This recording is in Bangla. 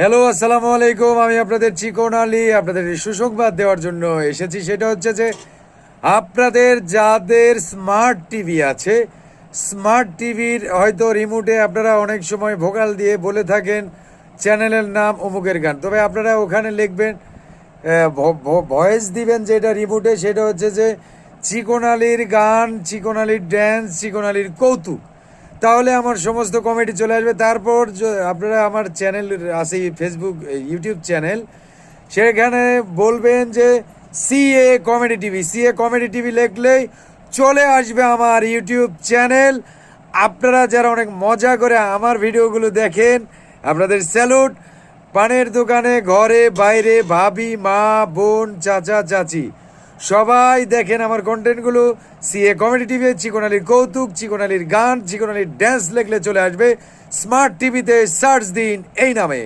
হ্যালো আসসালামু আলাইকুম। আমি আপনাদের চিকন আলী। আপনাদের সুসংবাদ দেওয়ার জন্য এসেছি। সেটা হচ্ছে যে আপনাদের যাদের স্মার্ট টিভি আছে স্মার্ট টিভির হয়তো রিমোটে আপনারা অনেক সময় ভোকাল দিয়ে বলে থাকেন চ্যানেলের নাম অমুকের গান। তবে আপনারা ওখানে লিখবেন ভয়েস দিবেন যেটা রিমোটে সেটা হচ্ছে যে চিকন আলীর গান, চিকন আলীর ড্যান্স চিকন আলীর কৌতুক। তাহলে আমার সমস্ত কমেডি চলে আসবে। তারপর আপনারা আমার চ্যানেল আছে ফেসবুক ইউটিউব চ্যানেল, সেখানে বলবেন যে CA comedy TV CA comedy TV লিখলেই চলে আসবে আমার ইউটিউব চ্যানেল। আপনারা যারা অনেক মজা করে আমার ভিডিওগুলো দেখেন, আপনাদের স্যালুট, পানের দোকানে, ঘরে, বাইরে, ভাবি, মা, বোন, চাচা, চাচি। সবাই দেখেন আমার কন্টেন্টগুলো সিএ কমেডি টিভি চিকোনালির কৌতুক চিকোনালির গান চিকোনালির ড্যান্স লেখলে চলে আসবে। স্মার্ট টিভিতে সার্চ দিন এই নামে।